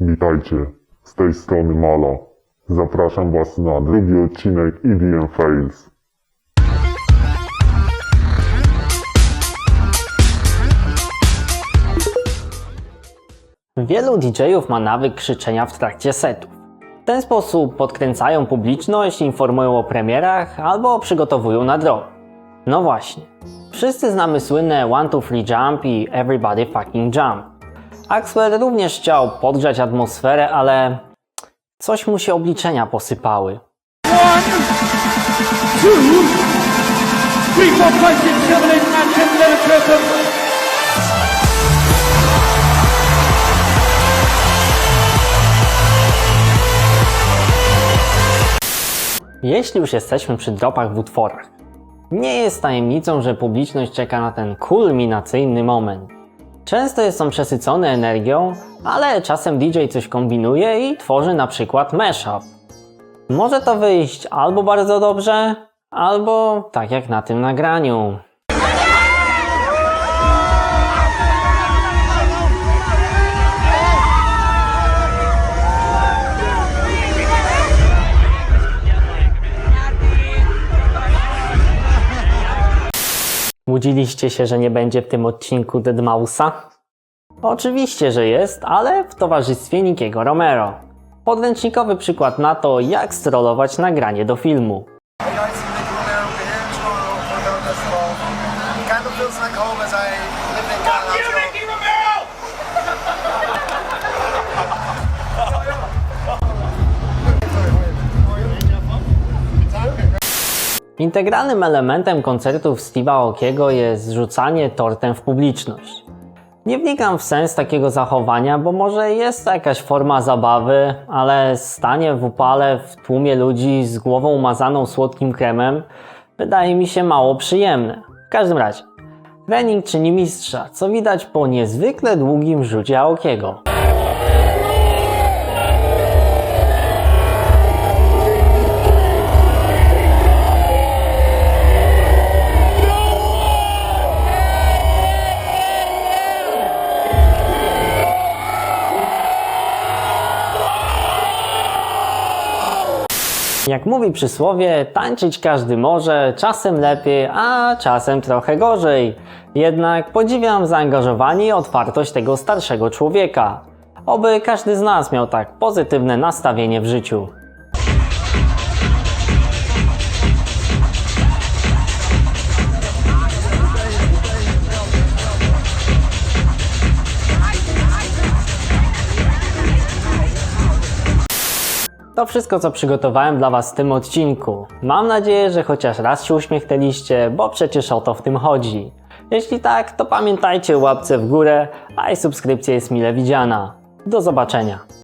Witajcie, z tej strony Mala. Zapraszam Was na drugi odcinek EDM Fails. Wielu DJ-ów ma nawyk krzyczenia w trakcie setów. W ten sposób podkręcają publiczność, informują o premierach albo przygotowują na drog. No właśnie. Wszyscy znamy słynne 1, 2, 3 jump i everybody fucking jump. Axwell również chciał podgrzać atmosferę, ale coś mu się obliczenia posypały. Jeśli już jesteśmy przy dropach w utworach, nie jest tajemnicą, że publiczność czeka na ten kulminacyjny moment. Często jest on przesycony energią, ale czasem DJ coś kombinuje i tworzy na przykład mashup. Może to wyjść albo bardzo dobrze, albo tak jak na tym nagraniu. Łudziliście się, że nie będzie w tym odcinku Deadmausa? Oczywiście, że jest, ale w towarzystwie Nikiego Romero. Podręcznikowy przykład na to, jak strollować nagranie do filmu. Kind of feels like home as I live in Ghana. Integralnym elementem koncertów Steve'a Aokiego jest rzucanie tortem w publiczność. Nie wnikam w sens takiego zachowania, bo może jest to jakaś forma zabawy, ale stanie w upale w tłumie ludzi z głową umazaną słodkim kremem wydaje mi się mało przyjemne. W każdym razie, trening czyni mistrza, co widać po niezwykle długim rzucie Aokiego. Jak mówi przysłowie, tańczyć każdy może, czasem lepiej, a czasem trochę gorzej. Jednak podziwiam zaangażowanie i otwartość tego starszego człowieka. Oby każdy z nas miał tak pozytywne nastawienie w życiu. To wszystko, co przygotowałem dla Was w tym odcinku. Mam nadzieję, że chociaż raz się uśmiechnęliście, bo przecież o to w tym chodzi. Jeśli tak, to pamiętajcie o łapce w górę, a i subskrypcja jest mile widziana. Do zobaczenia.